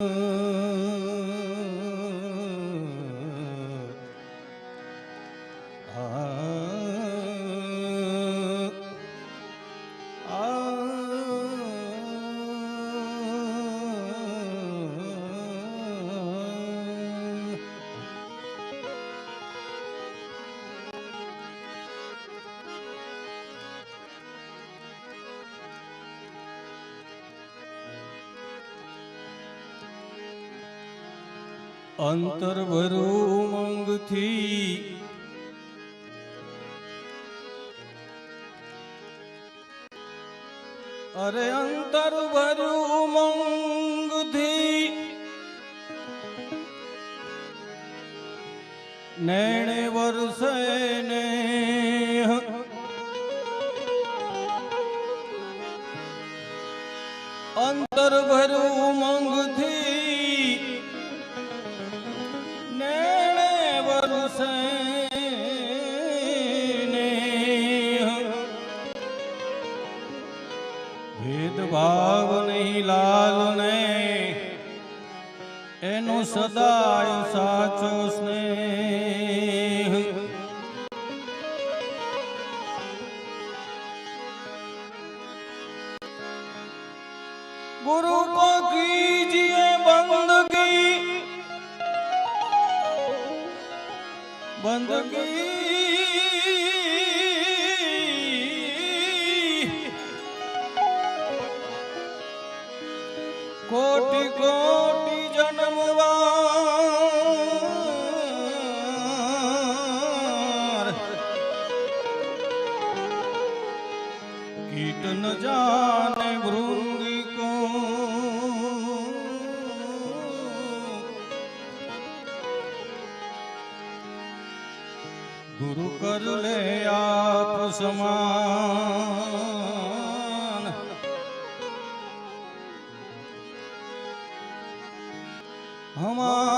嗯。અંતર ભરું ઉમંગથી અરે અંતર ભરું ઉમંગથી નેણે વર્ષે ને અંતર ભરું ઉમંગથી સદાય સાચો સ્નેહ ગુરુ કો કીજીએ બંદગી બંદગી કોટી કોટી Come on.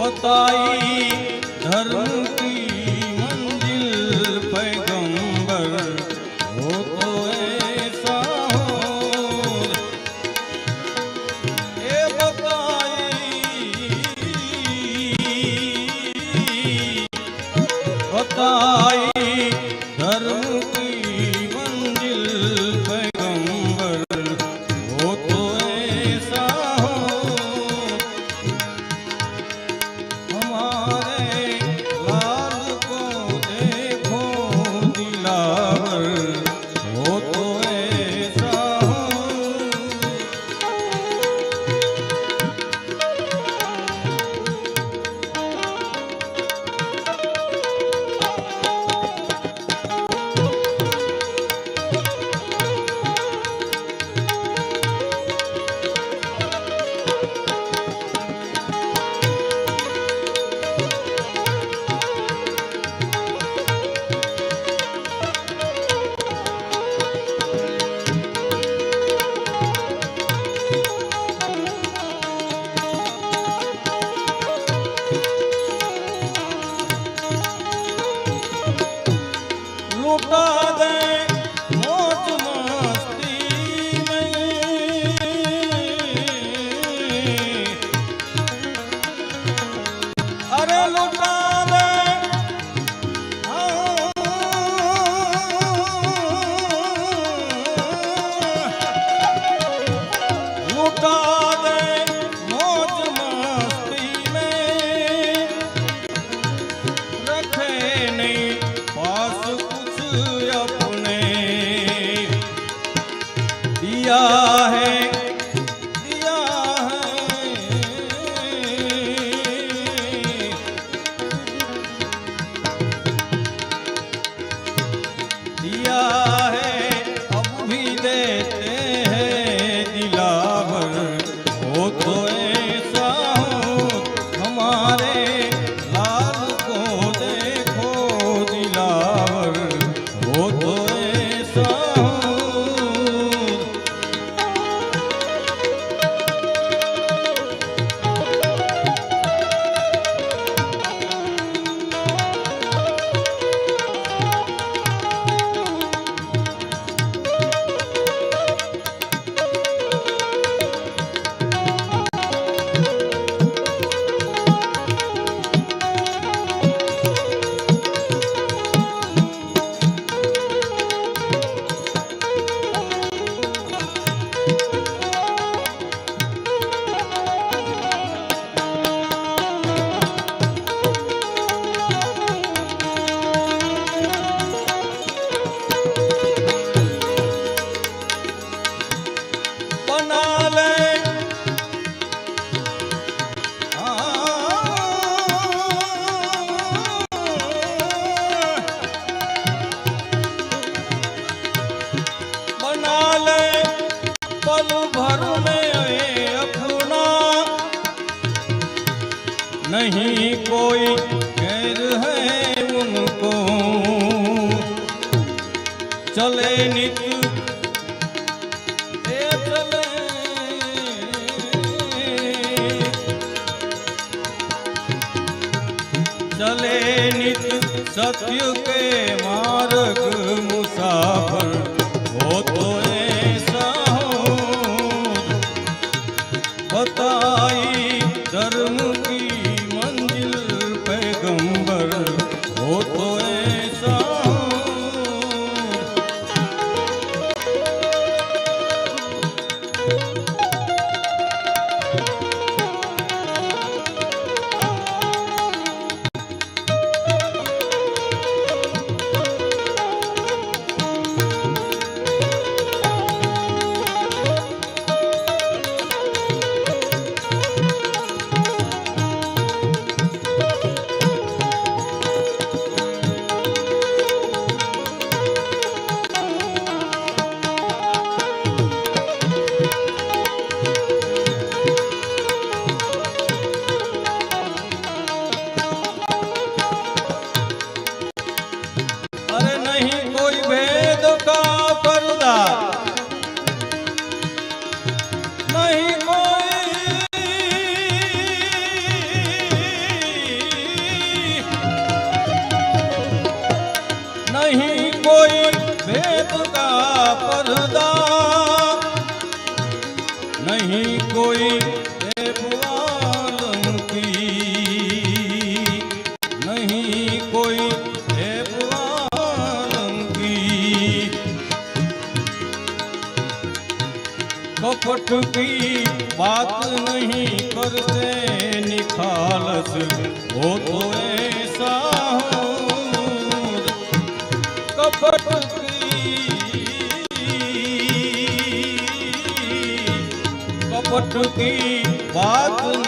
बताई धर्म સત્યુકે માર્ગ મુસાફર नहीं कोई भेद का पर्दा नहीं कोई ભક્તિ વાત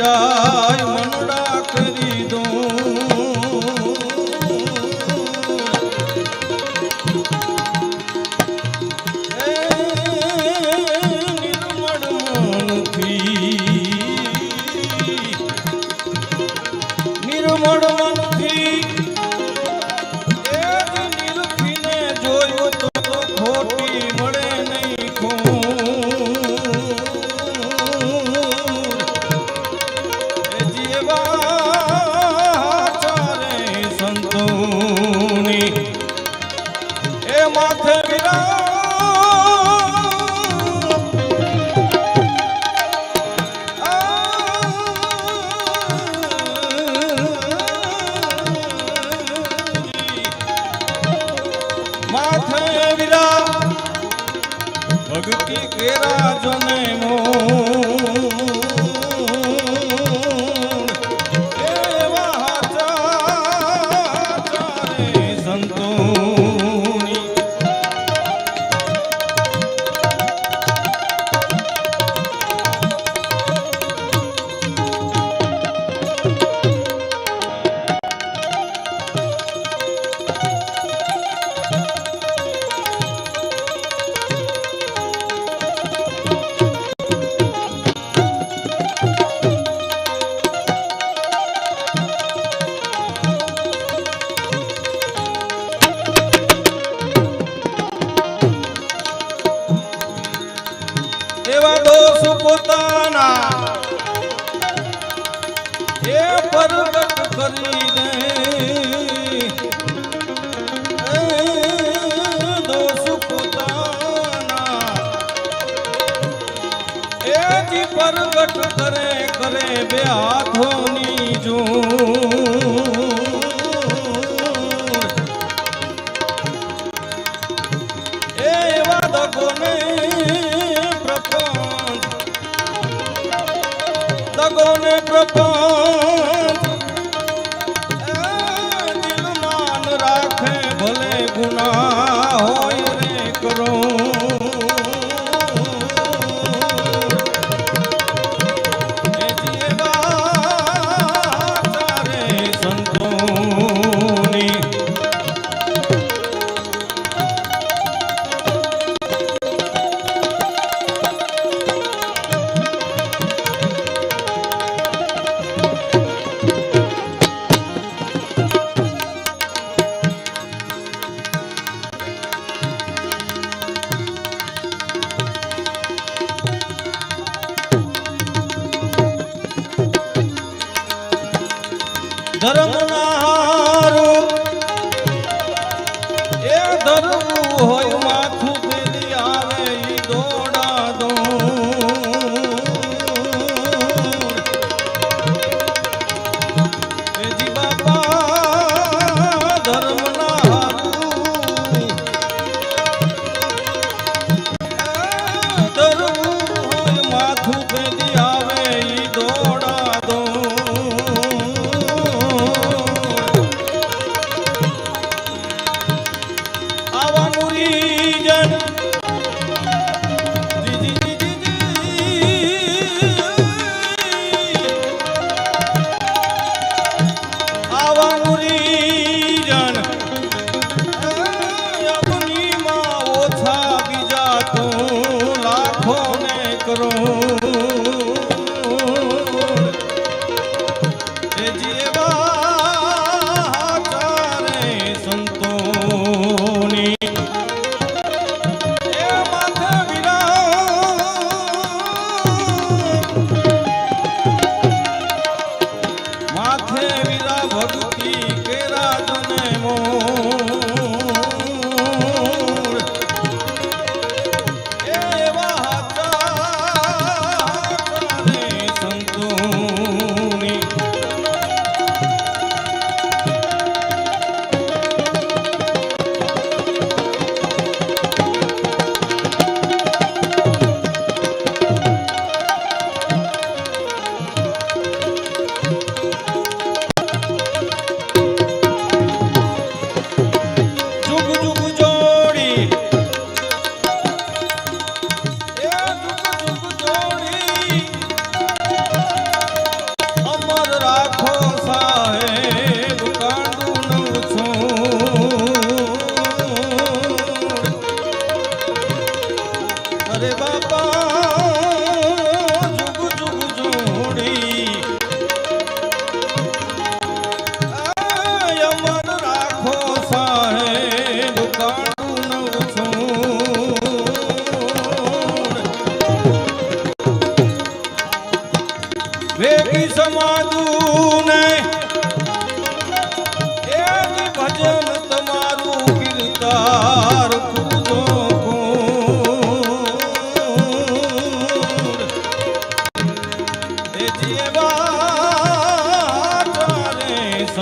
যায় દગોને પ્રપંચ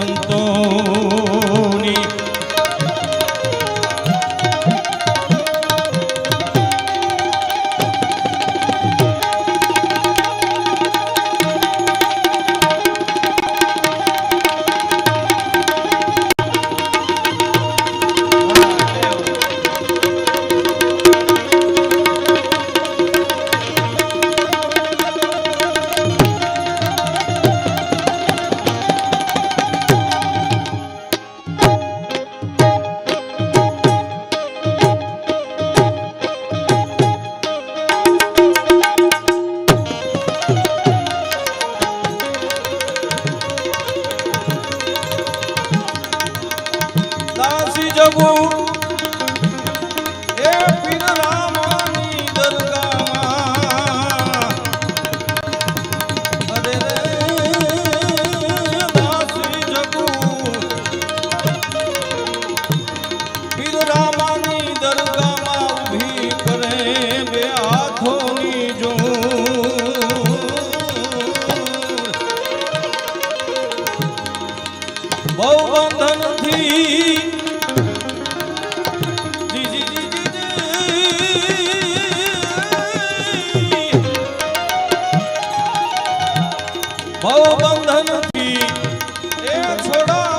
સંતો ભવ બંધનથી. એ છોડા.